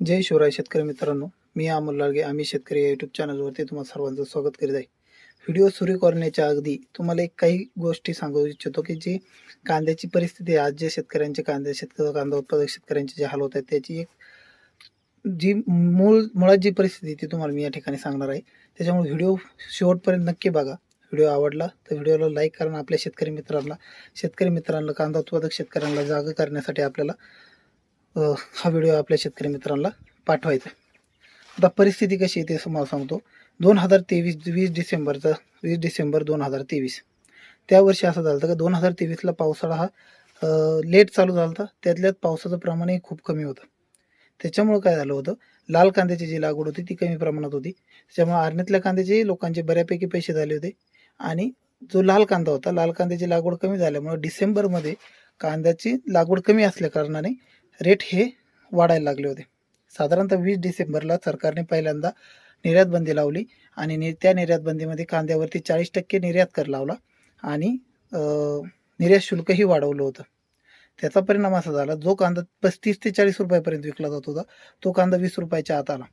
जय शिवराय शेतकरी मित्रांनो मी अमोल लालगे आम्ही शेतकरी या यूट्यूब चॅनलवरती तुम्हाला सर्वांचं स्वागत करीत आहे. व्हिडिओ सुरू करण्याच्या अगदी तुम्हाला एक काही गोष्टी सांगू इच्छितो की जी कांद्याची परिस्थिती आज जे शेतकऱ्यांचे कांदे शेतकरी कांदा उत्पादक शेतकऱ्यांचे जे हाल होत आहेत त्याची एक जी मूळ मुळात जी परिस्थिती ती तुम्हाला मी या ठिकाणी सांगणार आहे. त्याच्यामुळे व्हिडिओ शेवटपर्यंत नक्की बघा. व्हिडिओ आवडला तर व्हिडिओला लाईक करा आपल्या शेतकरी मित्रांना शेतकरी मित्रांना कांदा उत्पादक शेतकऱ्यांना जागा करण्यासाठी आपल्याला हा व्हिडिओ आपल्या शेतकरी मित्रांना पाठवायचा आता परिस्थिती कशी आहे ते तुम्हाला सांगतो. दोन हजार तेवीस वीस डिसेंबरचा वीस डिसेंबर दोन हजार तेवीस. त्या वर्षी असं झालं होतं का दोन हजार तेवीसला पावसाळा हा लेट चालू झाला होता. त्यातल्यात पावसाचं प्रमाणही खूप कमी होतं. त्याच्यामुळं काय झालं होतं लाल कांद्याची जी लागवड होती ती कमी प्रमाणात होती. त्याच्यामुळे आरणीतल्या कांद्याचे लोकांचे बऱ्यापैकी पैसे झाले होते. आणि जो लाल कांदा होता लाल कांद्याची लागवड कमी झाल्यामुळे डिसेंबरमध्ये कांद्याची लागवड कमी असल्या कारणाने रेट हे वाढायला लागले होते. साधारणतः वीस डिसेंबरला सरकारने पहिल्यांदा निर्यात बंदी लावली आणि नि त्या निर्यात बंदीमध्ये कांद्यावरती चाळीस टक्के निर्यात कर लावला आणि निर्यात शुल्कही वाढवलं होतं. त्याचा परिणाम असा झाला जो कांदा पस्तीस ते चाळीस रुपयापर्यंत विकला जात होता तो कांदा वीस रुपयाच्या आत आला.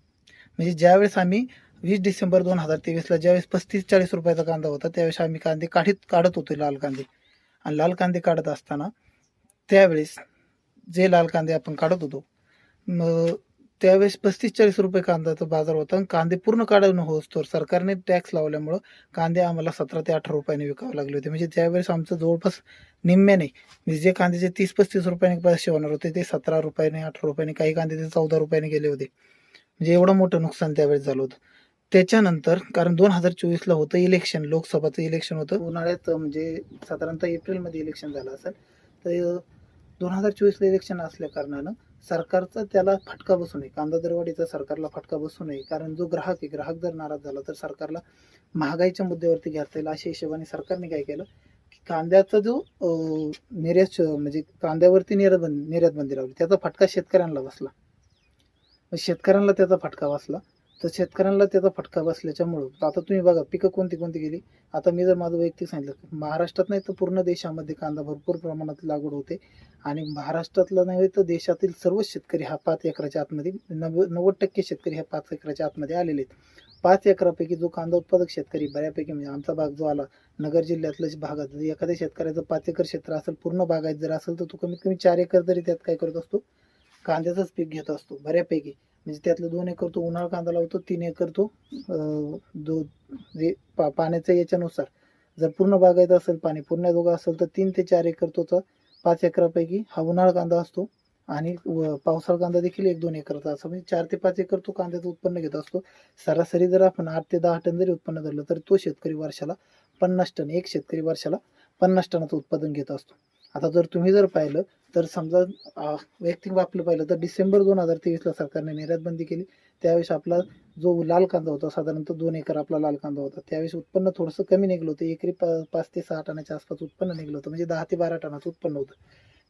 म्हणजे ज्यावेळेस आम्ही वीस डिसेंबर दोन हजार तेवीसला ज्यावेळेस पस्तीस चाळीस रुपयाचा कांदा होता त्यावेळेस आम्ही कांदे काढीत काढत होतो लाल कांदे. आणि लाल कांदे काढत असताना त्यावेळेस जे लाल कांदे आपण काढत होतो. मग त्यावेळेस पस्तीस चाळीस रुपये कांद्याचा बाजार होता आणि कांदे पूर्ण काढून होतो. सरकारने टॅक्स लावल्यामुळं कांदे आम्हाला सतरा ते अठरा रुपयाने विकावे लागले होते. म्हणजे त्यावेळेस आमचं जवळपास निम्म्याने म्हणजे जे कांद्याचे तीस पस्तीस रुपयाने पैसे होणार होते ते सतरा रुपयाने अठरा रुपयाने काही कांदे ते चौदा रुपयाने गेले होते. म्हणजे एवढं मोठं नुकसान त्यावेळेस झालं होतं. त्याच्यानंतर कारण दोन हजार चोवीसला होतं इलेक्शन लोकसभाचं इलेक्शन होतं. उन्हाळ्यात म्हणजे साधारणतः एप्रिलमध्ये इलेक्शन झालं असेल. तर दोन हजार चोवीसला इलेक्शन असल्या कारणानं सरकारचा त्याला फटका बसू नये. कांदा दरवाढीचा सरकारला फटका बसू नये. कारण जो ग्राहक आहे ग्राहक जर नाराज झाला तर सरकारला महागाईच्या मुद्द्यावरती घेता येईल. अशा हिशोबाने सरकारने काय केलं की कांद्याचा जो निर्यात म्हणजे कांद्यावरती निर्यात बंदी निर्यात बंदी लावली. त्याचा फटका शेतकऱ्यांना बसला. मग शेतकऱ्यांना त्याचा फटका बसला. तर शेतकऱ्यांना त्याचा फटका बसल्याच्यामुळं. आता तुम्ही बघा पिकं कोणती कोणती गेली? आता मी जर माझं वैयक्तिक सांगितलं महाराष्ट्रात नाही तर पूर्ण देशामध्ये कांदा भरपूर प्रमाणात लागवड होते. आणि महाराष्ट्रातला नव्हे तर देशातील सर्व शेतकरी हा पाच एकराच्या आतमध्ये नव्व नव्वद टक्के शेतकरी ह्या पाच एकराच्या आतमध्ये आलेले आहेत. पाच एकरापैकी जो कांदा उत्पादक शेतकरी बऱ्यापैकी म्हणजे आमचा भाग जो आला नगर जिल्ह्यातल्या जे भागात जर एखाद्या शेतकऱ्याचं पाच एकर क्षेत्र असेल पूर्ण बागायत जर असेल तर तो कमीत कमी चार एकर तरी त्यात काय करत असतो? कांद्याचंच पीक घेत असतो बऱ्यापैकी. म्हणजे त्यातलं दोन एकर तो उन्हाळा कांदा लावतो तीन एकर तो दो जे पा पाण्याच्या याच्यानुसार. जर पूर्ण बागायत असेल पाणी पूर्ण दोघा असेल तर तीन ते चार एकर तोचा पाच एकरापैकी हा उन्हाळा कांदा असतो. आणि व- पावसाळा कांदा देखील एक दोन एकरचा असं म्हणजे चार ते पाच एकर तो कांद्याचं उत्पन्न घेत असतो. सरासरी जर आपण आठ ते दहा टन जरी उत्पन्न धरलं तर तो शेतकरी वर्षाला पन्नास टन एक शेतकरी वर्षाला पन्नास टनाचं उत्पादन घेत असतो. आता जर तुम्ही जर पाहिलं तर समजा वैयक्तिक आपलं पाहिलं तर डिसेंबर दोन हजार तेवीसला सरकारने निर्यात बंदी केली. त्यावेळेस आपला जो लाल कांदा होता साधारणतः दोन एकर आपला लाल कांदा होता त्यावेळेस उत्पन्न थोडंसं कमी निघलं होतं. एकरी पा- पाच ते सहा टनाच्या आसपास उत्पन्न निघलं होतं. म्हणजे दहा ते बारा टनाचं उत्पन्न होतं.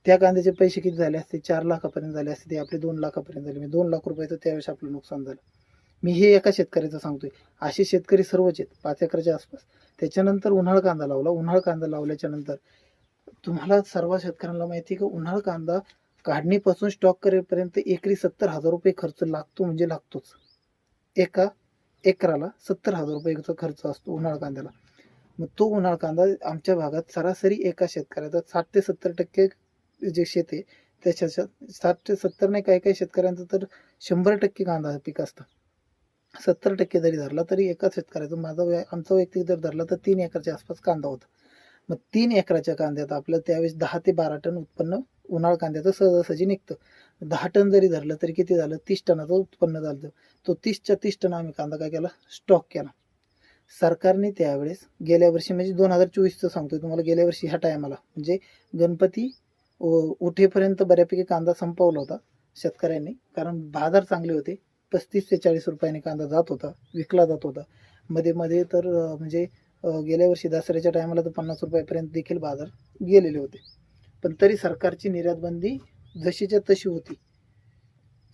त्या कांद्याचे पैसे किती झाले असते? चार लाखापर्यंत झाले असते. ते आपले दोन लाखापर्यंत झाले. म्हणजे दोन लाख रुपयाचं त्यावेळेस आपलं नुकसान झालं. मी हे एका शेतकऱ्याचं सांगतोय. असे शेतकरी सर्वच आहेत पाच एकरच्या आसपास. त्याच्यानंतर उन्हाळ कांदा लावला. उन्हाळ कांदा लावल्याच्या नंतर तुम्हाला सर्व शेतकऱ्यांना माहिती आहे की उन्हाळा कांदा काढणीपासून स्टॉक करेपर्यंत एकरी सत्तर हजार रुपये खर्च लागतो म्हणजे लागतोच. एका एकराला सत्तर हजार रुपयेचा खर्च असतो उन्हाळा कांद्याला. मग तो उन्हाळा कांदा आमच्या भागात सरासरी एका शेतकऱ्याचा साठ ते सत्तर टक्के जे शेत आहे त्याच्या साठ ते सत्तर नाही काही काही शेतकऱ्यांचं तर शंभर टक्के कांदा पीक असतं. सत्तर टक्के जरी धरला तरी एका शेतकऱ्याचं माझा आमचा वैयक्तिक जर धरला तर तीन एकरच्या आसपास कांदा होता. मग तीन एकराच्या कांद्यात आपलं त्यावेळेस दहा ते बारा टन उत्पन्न उन्हाळ कांद्याचं सहजासहजी निघतं. दहा टन जरी धरलं तरी किती झालं? तीस टनाचं उत्पन्न झालं. तो तीसच्या तीस टन आम्ही कांदा काय केला? स्टॉक केला. सरकारने त्यावेळेस गेल्या वर्षी म्हणजे दोन हजार चोवीसचं सांगतोय तुम्हाला गेल्या वर्षी ह्या टायमाला म्हणजे गणपती उठेपर्यंत बऱ्यापैकी कांदा संपवला होता शेतकऱ्यांनी. कारण बाजार चांगले होते. पस्तीस ते चाळीस रुपयाने कांदा जात होता विकला जात होता. मध्ये मध्ये तर म्हणजे गेल्या वर्षी दसऱ्याच्या टायमाला तर पन्नास रुपयापर्यंत देखील बाजार गेलेले होते. पण तरी सरकारची निर्यातबंदी जशीच्या तशी होती.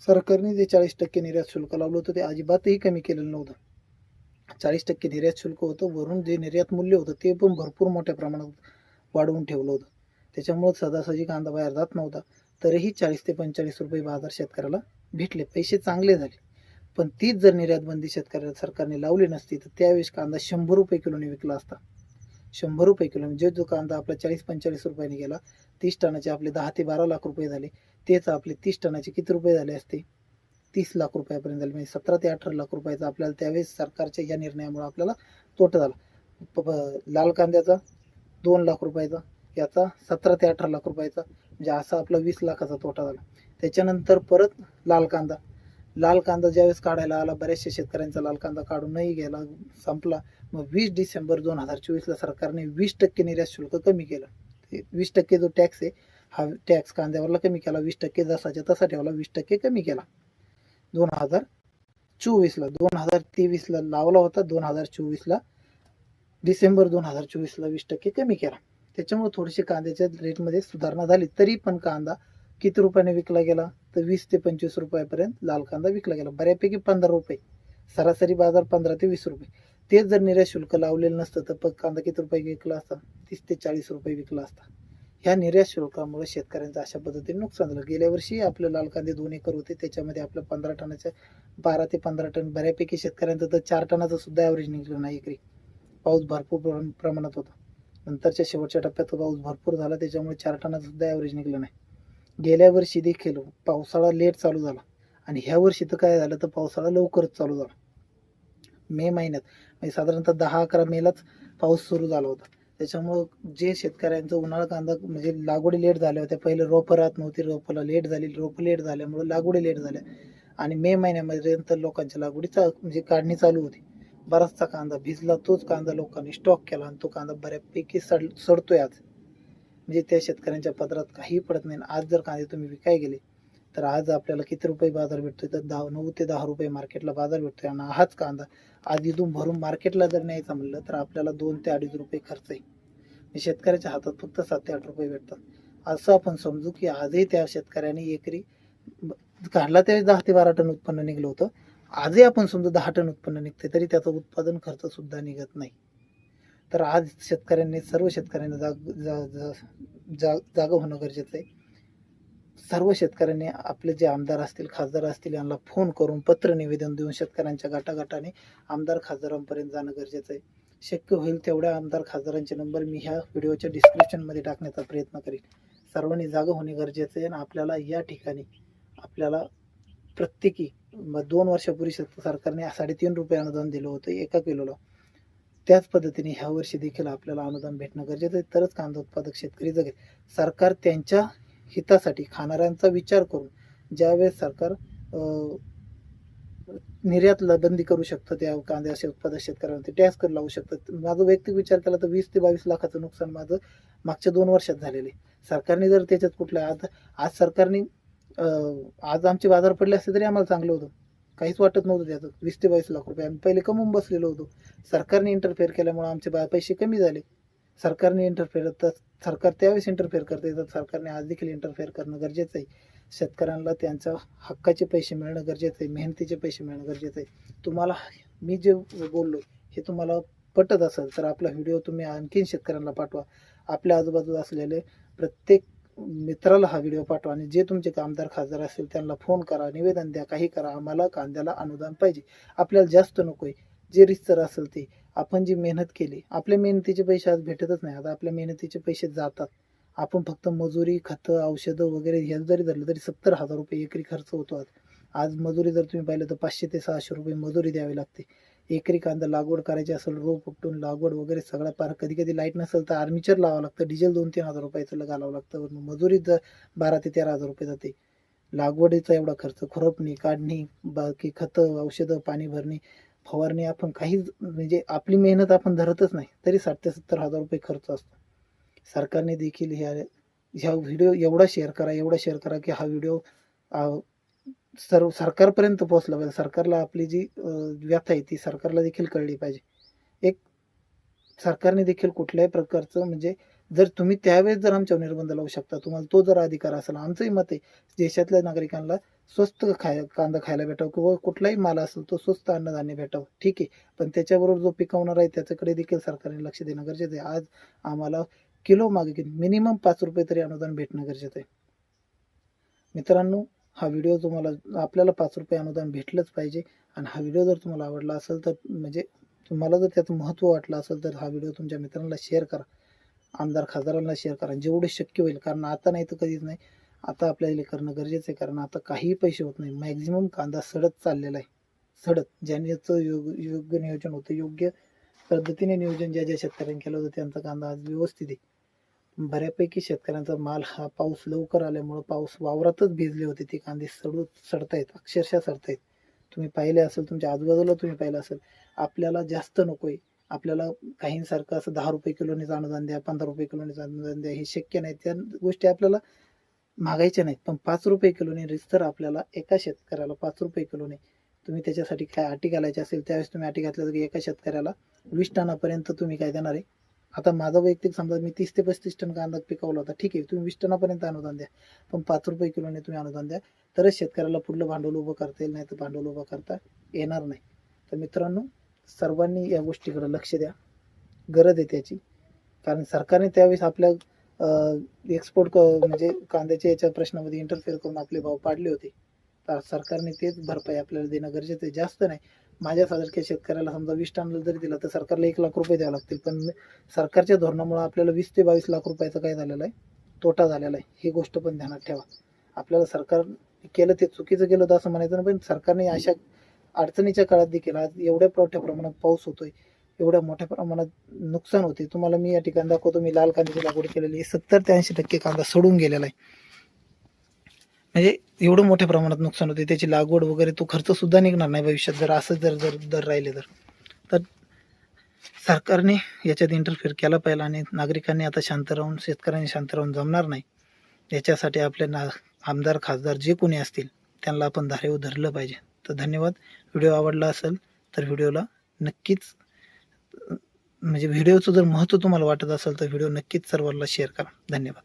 सरकारने जे चाळीस टक्के निर्यात शुल्क लावलं होतं ते अजिबातही कमी केलेलं नव्हतं. चाळीस टक्के निर्यात शुल्क होतं वरून जे निर्यात मूल्य होतं ते पण भरपूर मोठ्या प्रमाणात वाढवून ठेवलं होतं. त्याच्यामुळे सदासहजी कांदा बाहेर जात नव्हता. तरीही चाळीस ते पंचेचाळीस रुपये बाजार शेतकऱ्याला भेटले. पैसे चांगले झाले. पण तीच जर निर्यात बंदी शेतकऱ्याला सरकारने लावली नसती तर त्यावेळेस कांदा शंभर रुपये किलोने विकला असता. शंभर रुपये किलो म्हणजे जो कांदा आपला चाळीस पंचेचाळीस रुपयाने गेला तीस टनाचे आपले दहा ते बारा लाख रुपये झाले. तेच आपले तीस टनाचे किती रुपये झाले असते? तीस लाख रुपयापर्यंत झाले. म्हणजे सतरा ते अठरा लाख रुपयाचा आपल्याला त्यावेळेस सरकारच्या या निर्णयामुळे आपल्याला तोटा झाला. प- लाल कांद्याचा दोन लाख रुपयाचा याचा सतरा ते अठरा लाख रुपयाचा. म्हणजे असा आपला वीस लाखाचा तोटा झाला. त्याच्यानंतर परत लाल कांदा. लाल कांदा ज्यावेळेस काढायला आला बऱ्याचशा शेतकऱ्यांचा लाल कांदा काढूनही गेला संपला. मग वीस डिसेंबर दोन हजार चोवीसला सरकारने वीस टक्के निर्यात शुल्क कमी केलं. वीस टक्के जो टॅक्स आहे हा टॅक्स कांद्यावरला कमी केला वीस टक्के जसाच्या तसा ठेवला वीस टक्के कमी केला. दोन हजार चोवीसला दोन हजार तेवीसला लावला होता दोन हजार चोवीसला डिसेंबर दोन हजार चोवीसला वीस टक्के कमी केला. त्याच्यामुळे थोडीशी कांद्याच्या रेटमध्ये सुधारणा झाली तरी पण कांदा किती रुपयाने विकला गेला? तर वीस ते पंचवीस रुपयापर्यंत लाल कांदा विकला गेला. बऱ्यापैकी पंधरा रुपये. सरासरी बाजार पंधरा ते वीस रुपये. तेच जर निर्यात शुल्क लावलेलं नसतं तर पग कांदा किती रुपये विकला असता? तीस ते चाळीस रुपये विकला असता. ह्या निर्यात शुल्कामुळे शेतकऱ्यांचं अशा पद्धतीने नुकसान झालं. गेल्या वर्षी आपले लाल कांदे दोन एकर होते. त्याच्यामध्ये आपलं पंधरा टनाच्या बारा ते पंधरा टन बऱ्यापैकी शेतकऱ्यांचं तर चार टनाचं सुद्धा ॲव्हरेज निघलं नाही एकरी. पाऊस भरपूर प्रमाणात होता. नंतरच्या शेवटच्या टप्प्यात पाऊस भरपूर झाला. त्याच्यामुळे चार टनाचं सुद्धा ॲव्हरेज निघलं नाही. गेल्या वर्षी देखील पावसाळा लेट चालू झाला. आणि ह्या वर्षी तर काय झालं तर पावसाळा लवकरच चालू झाला. मे महिन्यात म्हणजे साधारणतः दहा अकरा मेलाच पाऊस सुरू झाला होता. त्याच्यामुळं जे शेतकऱ्यांचं उन्हाळा कांदा म्हणजे लागवडी लेट झाल्या होत्या. पहिले रोपं राहत नव्हती रोपाला लेट झाली रोपं लेट झाल्यामुळं लागवडी लेट झाल्या. आणि मे महिन्यामध्ये लोकांच्या लागवडी चा म्हणजे काढणी चालू होती. बराचसा कांदा भिजला तोच कांदा लोकांनी स्टॉक केला आणि तो कांदा बऱ्यापैकी सड सडतोय आज. म्हणजे त्या शेतकऱ्यांच्या पदरात काही पडत नाही. आणि आज जर कांदे तुम्ही विकाय गेले तर आज आपल्याला किती रुपये बाजार भेटतोय? तर दहा नऊ ते दहा रुपये मार्केटला बाजार भेटतोय. आणि हाच कांदा आज इथून भरून मार्केटला जर न्यायचा म्हणलं तर आपल्याला दोन ते अडीच रुपये खर्च आहे. म्हणजे शेतकऱ्याच्या हातात फक्त सात ते आठ रुपये भेटतात. असं आपण समजू की आजही त्या शेतकऱ्याने एकरी काढला त्यावेळेस दहा ते बारा टन उत्पन्न निघलं होतं. आजही आपण समजू दहा टन उत्पन्न निघते तरी त्याचा उत्पादन खर्च सुद्धा निघत नाही. तर आज शेतकऱ्यांनी सर्व शेतकऱ्यांनी जाग जा- जा- जागं होणं गरजेचं आहे. सर्व शेतकऱ्यांनी आपले जे आमदार असतील खासदार असतील यांना फोन करून पत्र निवेदन देऊन शेतकऱ्यांच्या गटागटाने आमदार खासदारांपर्यंत जाणं गरजेचं आहे. शक्य होईल तेवढ्या आमदार खासदारांचे नंबर मी ह्या व्हिडिओच्या डिस्क्रिप्शनमध्ये टाकण्याचा प्रयत्न करेन. सर्वांनी जागं होणे गरजेचं आहे आणि आपल्याला या ठिकाणी आपल्याला प्रत्येकी दोन वर्षापूर्वी शेत- सरकारने साडेतीन रुपये अनुदान दिलं होतं एका किलोला. त्याच पद्धतीने ह्या वर्षी देखील आपल्याला अनुदान भेटणं गरजेचं आहे. तरच कांदा उत्पादक शेतकरी जगेल. सरकार त्यांच्या हितासाठी खाणाऱ्यांचा विचार करून ज्यावेळेस सरकार निर्यातला बंदी करू शकतं त्या कांद्याचे उत्पादक शेतकऱ्यांवरती टॅक्स कर लावू शकतं माझा वैयक्तिक विचार केला तर वीस ते बावीस लाखाचं नुकसान माझं मागच्या दोन वर्षात झालेलं आहे. सरकारने जर त्याच्यात कुठल्या आज आज सरकारने आज आमचे बाजार पडले असते तरी आम्हाला चांगलं होतं. काहीच वाटत नव्हतं त्याचं. वीस ते बावीस लाख रुपये. आम्ही पहिले कमवून बसलेलो होतो. सरकारने इंटरफेअर केल्यामुळे आमचे बा पैसे कमी झाले. सरकारने इंटरफेअर तर सरकार त्यावेळेस इंटरफेअर करते. तर सरकारने आज देखील इंटरफेअर करणं गरजेचं आहे. शेतकऱ्यांना त्यांच्या हक्काचे पैसे मिळणं गरजेचं आहे. मेहनतीचे पैसे मिळणं गरजेचं आहे. तुम्हाला मी जे बोललो हे तुम्हाला पटत असेल तर आपला व्हिडिओ तुम्ही आणखीन शेतकऱ्यांना पाठवा. आपल्या आजूबाजूला असलेले प्रत्येक मित्राला हा व्हिडिओ पाठवा आणि जे तुमचे आमदार खासदार असतील त्यांना फोन करा निवेदन द्या काही करा. आम्हाला कांद्याला अनुदान पाहिजे. आपल्याला जास्त नकोय. जे रिस्तर असेल ते. आपण जी मेहनत केली आपल्या मेहनतीचे पैसे आज भेटतच नाही. आता आपल्या मेहनतीचे पैसे जातात. आपण फक्त मजुरी खतं औषधं वगैरे हे जरी धरलं तरी सत्तर हजार रुपये एकरी खर्च होतो आज. आज मजुरी जर तुम्ही पाहिलं तर पाचशे ते सहाशे रुपये मजुरी द्यावी लागते. एकरी कांदा लागवड करायची असेल रोप उपटून लागवड वगैरे सगळा पार. कधी कधी लाइट नसेल तर आर्मिचर लावावं लागतं. डिझेल दोन तीन हजार रुपयाचं घालावं लागतं. मजुरी जर बारा ते तेरा हजार रुपये जाते. लागवडीचा एवढा खर्च खुरपणी काढणी बाकी खतं औषधं पाणी भरणी फवारणी आपण काहीच म्हणजे आपली मेहनत आपण धरतच नाही. तरी साठ ते सत्तर हजार रुपये खर्च असतो. सरकारने देखील ह्या ह्या व्हिडिओ एवढा शेअर करा एवढा शेअर करा की हा व्हिडिओ सर्व सरकारपर्यंत पोहोचलं पाहिजे. सरकारला आपली जी व्यथा आहे ती सरकारला देखील कळली पाहिजे. एक सरकारने देखील कुठल्याही प्रकारचं म्हणजे जर तुम्ही त्यावेळेस जर आमच्यावर निर्बंध लावू शकता तुम्हाला तो जर अधिकार असेल आमचंही मत आहे देशातल्या नागरिकांना स्वस्त खाय कांदा खायला भेटावं किंवा कुठलाही माल असेल तो स्वस्त अन्नधान्य भेटावं. ठीक आहे. पण त्याच्याबरोबर जो पिकवणार आहे त्याच्याकडे देखील सरकारने लक्ष देणं गरजेचं आहे. आज आम्हाला किलो मागे मिनिमम पाच रुपये तरी अनुदान भेटणं गरजेचं आहे. मित्रांनो हा व्हिडिओ तुम्हाला आपल्याला पाच रुपये अनुदान भेटलंच पाहिजे. आणि हा व्हिडिओ जर तुम्हाला आवडला असेल तर म्हणजे तुम्हाला जर त्याचं महत्त्व वाटलं असेल तर हा व्हिडिओ तुमच्या मित्रांना शेअर करा. आमदार खासदारांना शेअर करा. जेवढे शक्य होईल कारण आता नाही तर कधीच नाही. आता आपल्याला करणं गरजेचं आहे कारण आता काहीही पैसे होत नाही. मॅक्झिमम कांदा सडत चाललेला आहे. सडत. ज्यांचं योग योग्य नियोजन होतं योग्य पद्धतीने नियोजन ज्या ज्या शेतकऱ्यांनी केलं होतं त्यांचा कांदा आज व्यवस्थित आहे. बऱ्यापैकी शेतकऱ्यांचा माल हा पाऊस लवकर आल्यामुळं पाऊस वावरातच भिजले होते. ते कांदे सडू सडतायत अक्षरशः सडतायत. तुम्ही पाहिले असेल तुमच्या आजूबाजूला तुम्ही पाहिलं असेल आपल्याला जास्त नकोय. आपल्याला काहींसारखं असं दहा रुपये किलोने अनुदान द्या पंधरा रुपये किलोने अनुदान द्या हे शक्य नाही. त्या गोष्टी आपल्याला मागायच्या नाहीत. पण पाच रुपये किलोने रिस्तर आपल्याला एका शेतकऱ्याला पाच रुपये किलोने. तुम्ही त्याच्यासाठी काय अटी घालायची असेल त्यावेळेस तुम्ही अटी घातल्या की एका शेतकऱ्याला वीस टनापर्यंत तुम्ही काय देणार आहे? आता माझा वैयक्तिक समजा मी तीस ते पस्तीस टन कांदा पिकवला होता ठीक आहे तुम्ही वीस टनापर्यंत अनुदान द्या पण पाच रुपये किलोने तुम्ही अनुदान द्या तरच शेतकऱ्याला पुढलं भांडवल उभं करता येईल नाही तर भांडवल उभं करता येणार नाही. तर मित्रांनो सर्वांनी या गोष्टीकडे लक्ष द्या गरज आहे त्याची कारण सरकारने त्यावेळेस आपल्या एक्सपोर्ट म्हणजे कांद्याच्या याच्या प्रश्नामध्ये इंटरफेअर करून आपले भाव पाडले होते. तर सरकारने तेच भरपाई आपल्याला देणं गरजेचं आहे जास्त नाही माझ्यासारख्या शेतकऱ्याला समजा वीस टन जरी दिला तर सरकारला एक लाख रुपये द्यावे लागतील. पण सरकारच्या धोरणामुळे आपल्याला वीस ते बावीस लाख रुपयाचा काय झालेला आहे? तोटा झालेला आहे. ही गोष्ट पण ध्यानात ठेवा. आपल्याला सरकार केलं ते चुकीचं केलं तर असं म्हणायचं नाही पण सरकारने अशा अडचणीच्या काळात देखील आज एवढ्या मोठ्या प्रमाणात पाऊस होतोय एवढ्या मोठ्या प्रमाणात नुकसान होते तुम्हाला मी या ठिकाणी दाखवतो मी लाल कांद्याची लागवड केलेली आहे. सत्तर ते ऐंशी टक्के कांदा सोडून गेलेला आहे. म्हणजे एवढं मोठ्या प्रमाणात नुकसान होते त्याची लागवड वगैरे तो खर्च सुद्धा निघणार नाही भविष्यात. जर असं जर जर दर राहिले तर. तर सरकारने याच्यात इंटरफेअर केला पाहिजे आणि नागरिकांनी आता शांत राहून शेतकऱ्यांनी शांत राहून जमणार नाही. याच्यासाठी आपले ना आमदार खासदार जे कोणी असतील त्यांना आपण धारेवर धरलं पाहिजे. तर धन्यवाद. व्हिडिओ आवडला असेल तर व्हिडिओला नक्कीच म्हणजे व्हिडिओचं जर महत्त्व तुम्हाला वाटत असेल तर व्हिडिओ नक्कीच सर्वांना शेअर करा. धन्यवाद.